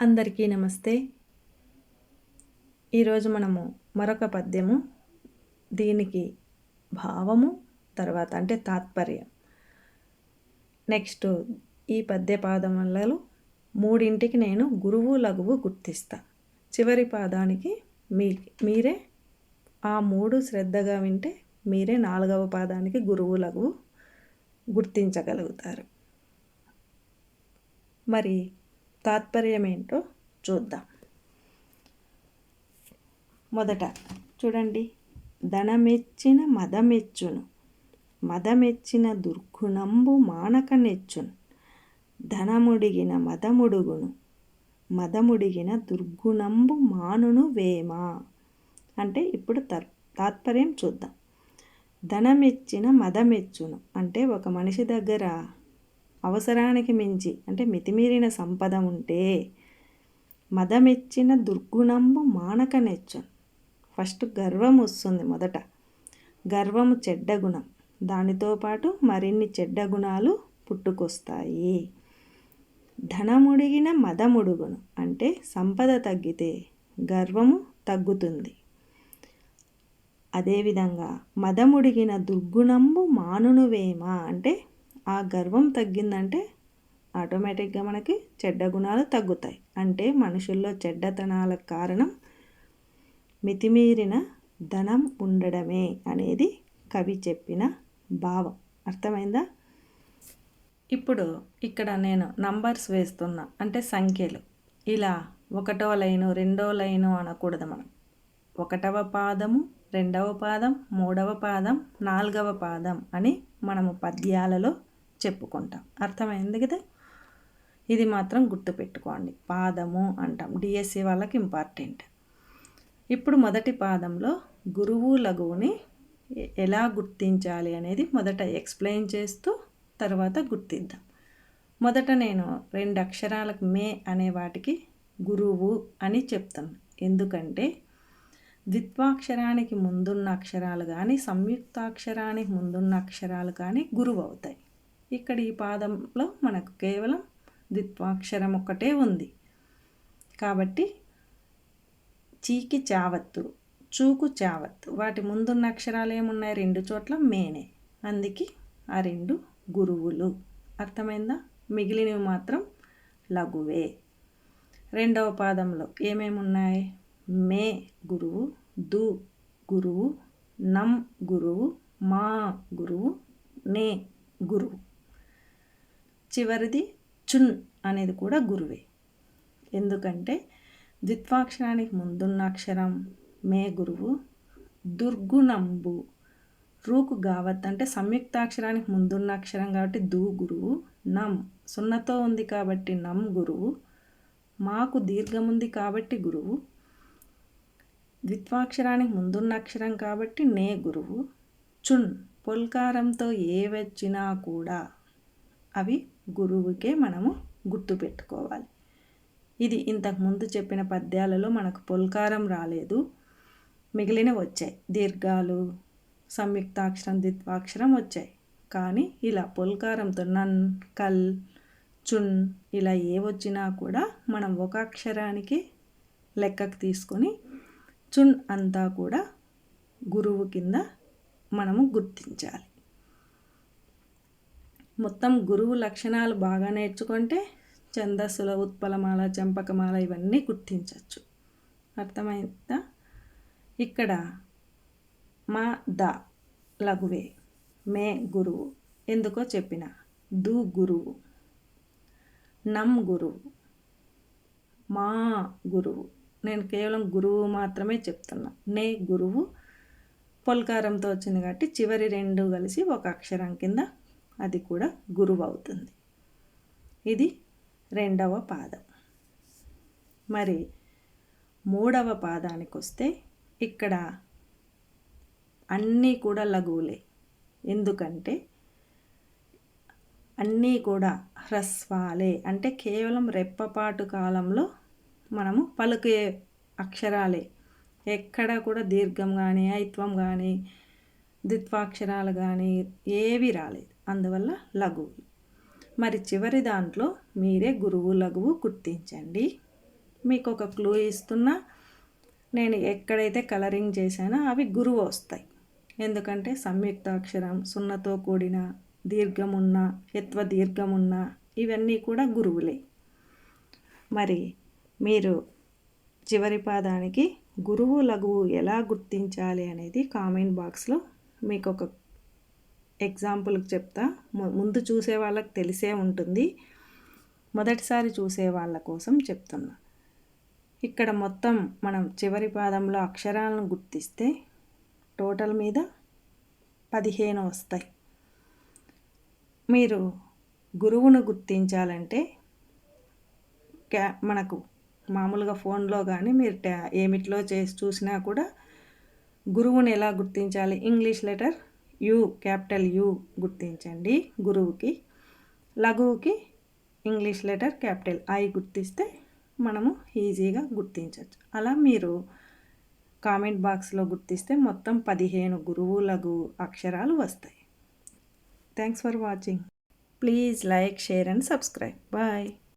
అందరికీ నమస్తే. ఈరోజు మనము మరొక పద్యము దీనికి భావము తర్వాత అంటే తాత్పర్యం. నెక్స్ట్ ఈ పద్య పాదములలో మూడింటికి నేను గురువు లఘువు గుర్తిస్తా. చివరి పాదానికి మీ మీరే ఆ మూడు శ్రద్ధగా వింటే మీరే నాలుగవ పాదానికి గురువు లఘువు గుర్తించగలుగుతారు. మరి తాత్పర్యం ఏంటో చూద్దాం. మొదట చూడండి. ధనమెచ్చిన మదమెచ్చును. మదమెచ్చిన దుర్గుణంబు మానక నెచ్చును ధనముడిగిన మదముడుగును. మదముడిగిన దుర్గుణంబు మానును వేమ? అంటే ఇప్పుడు తాత్పర్యం చూద్దాం. ధనమెచ్చిన మదమెచ్చును. అంటే ఒక మనిషి దగ్గర అవసరానికి మించి అంటే మితిమీరిన సంపద ఉంటే మదమెచ్చిన దుర్గుణంబు మానక నెచ్చు. ఫస్ట్ గర్వం వస్తుంది మొదట. గర్వము చెడ్డ గుణం. దానితో పాటు మరిన్ని చెడ్డ గుణాలు పుట్టుకొస్తాయి. ధనముడిగిన మదముడుగును అంటే సంపద తగ్గితే గర్వము తగ్గుతుంది. అదేవిధంగా మదముడిగిన దుర్గుణంబు మానునువేమ అంటే ఆ గర్వం తగ్గిందంటే ఆటోమేటిక్గా మనకి చెడ్డ గుణాలు తగ్గుతాయి. అంటే మనుషుల్లో చెడ్డతనాల కారణం మితిమీరిన ధనం ఉండడమే అనేది కవి చెప్పిన భావం. అర్థమైందా? ఇప్పుడు ఇక్కడ నేను నంబర్స్ వేస్తున్నా. అంటే సంఖ్యలు. ఇలా ఒకటో లైను రెండో లైను అనకూడదు మనం. ఒకటవ పాదము రెండవ పాదం మూడవ పాదం నాలుగవ పాదం అని మనము పద్యాలలో చెప్పుకుంటాం. అర్థమైంది కదా? ఇది మాత్రం గుర్తుపెట్టుకోండి పాదము అంటాం. డిఎస్సి వాళ్ళకి ఇంపార్టెంట్. ఇప్పుడు మొదటి పాదంలో గురువు లఘువుని ఎలా గుర్తించాలి అనేది మొదట ఎక్స్ప్లెయిన్ చేస్తూ తర్వాత గుర్తిద్దాం. మొదట నేను రెండు అక్షరాలకు మే అనే వాటికి గురువు అని చెప్తాను. ఎందుకంటే ద్విత్వాక్షరానికి ముందున్న అక్షరాలు కానీ సంయుక్తాక్షరానికి ముందున్న అక్షరాలు కానీ గురువు అవుతాయి. ఇక్కడ ఈ పాదంలో మనకు కేవలం ద్విత్వాక్షరం ఒక్కటే ఉంది. కాబట్టి చీకి చావత్తు చూకు చావత్తు. వాటి ముందున్న అక్షరాలు ఏమున్నాయి? రెండు చోట్ల మేనే. అందుకే ఆ రెండు గురువులు. అర్థమైందా? మిగిలినవి మాత్రం లఘువే. రెండవ పాదంలో ఏమేమి ఉన్నాయి మే గురువు దు గురువు నం గురువు మా గురువు నే గురువు. చివరిది చున్ అనేది కూడా గురువే. ఎందుకంటే ద్విత్వాక్షరానికి ముందున్న అక్షరం మే గురువు దుర్గుణంబు రూకు గావత్ అంటే సంయుక్తాక్షరానికి ముందున్న అక్షరం కాబట్టి దూ గురువు నం సున్నతో ఉంది కాబట్టి నం గురువు మాకు దీర్ఘం ఉంది కాబట్టి గురువు ద్విత్వాక్షరానికి ముందున్న అక్షరం కాబట్టి నే గురువు చున్ పొల్కారంతో ఏ వచ్చినా కూడా అవి గురువుకే మనము గుర్తుపెట్టుకోవాలి ఇది ఇంతకుముందు చెప్పిన పద్యాలలో మనకు పొల్కారం రాలేదు. మిగిలిన వచ్చాయి. దీర్ఘాలు సంయుక్తాక్షరం ద్విత్వాక్షరం వచ్చాయి. కానీ ఇలా పొల్కారంతో నన్ కల్ చున్ ఇలా ఏ వచ్చినా కూడా మనం ఒక అక్షరానికి లెక్కకు తీసుకొని చున్ అంతా కూడా గురువు కింద మనము గుర్తించాలి. మొత్తం గురువు లక్షణాలు బాగా నేర్చుకుంటే ఛందస్సుల ఉత్పలమాల చంపకమాల ఇవన్నీ గుర్తించవచ్చు అర్థమైందా? ఇక్కడ మా ద లఘువే మే గురువు. ఎందుకో చెప్పిన? దు గురువు. నం గురువు. మా గురువు. నేను కేవలం గురువు మాత్రమే చెప్తున్నా. నే గురువు. పొల్కారంతో వచ్చింది కాబట్టి చివరి రెండు కలిసి ఒక అక్షరం కింద అది కూడా గురువు అవుతుంది ఇది రెండవ పాదం. మరి మూడవ పాదానికి వస్తే ఇక్కడ అన్నీ కూడా లఘువులే. ఎందుకంటే అన్నీ కూడా హ్రస్వాలే. అంటే కేవలం రెప్పపాటు కాలంలో మనము పలుకే అక్షరాలే. ఎక్కడ కూడా దీర్ఘం కానీ ఐత్వం కానీ ద్విత్వాక్షరాలు కానీ ఏవి రాలేదు. అందువల్ల లఘువులు మరి చివరి దాంట్లో మీరే గురువు లఘువు గుర్తించండి. మీకు ఒక క్లూ ఇస్తున్నా నేను ఎక్కడైతే కలరింగ్ చేశానో అవి గురువు వస్తాయి. ఎందుకంటే సంయుక్తాక్షరం సున్నతో కూడిన దీర్ఘమున్న హిత్వ దీర్ఘమున్న ఇవన్నీ కూడా గురువులే. మరి మీరు చివరి పాదానికి గురువు లఘువు ఎలా గుర్తించాలి అనేది కామెంట్ బాక్స్లో మీకు ఒక ఎగ్జాంపుల్కి చెప్తా. ముందు చూసే వాళ్ళకి తెలిసే ఉంటుంది. మొదటిసారి చూసే వాళ్ళ కోసం చెప్తున్నా. ఇక్కడ మొత్తం మనం చివరి పాదంలో అక్షరాలను గుర్తిస్తే టోటల్ మీద పదిహేను వస్తాయి. మీరు గురువును గుర్తించాలంటే క్యా మనకు మామూలుగా ఫోన్లో కానీ మీరు ట్యా ఏమిట్లో చేసి చూసినా కూడా గురువుని ఎలా గుర్తించాలి? English letter U capital U గుర్తించండి. గురువుకి లఘువుకి ఇంగ్లీష్ లెటర్ క్యాపిటల్ ఐ గుర్తిస్తే మనము ఈజీగా గుర్తించవచ్చు అలా మీరు కామెంట్ బాక్స్లో గుర్తిస్తే మొత్తం పదిహేను గురువు లఘు అక్షరాలు వస్తాయి. Thanks for watching. Please like share and subscribe. Bye.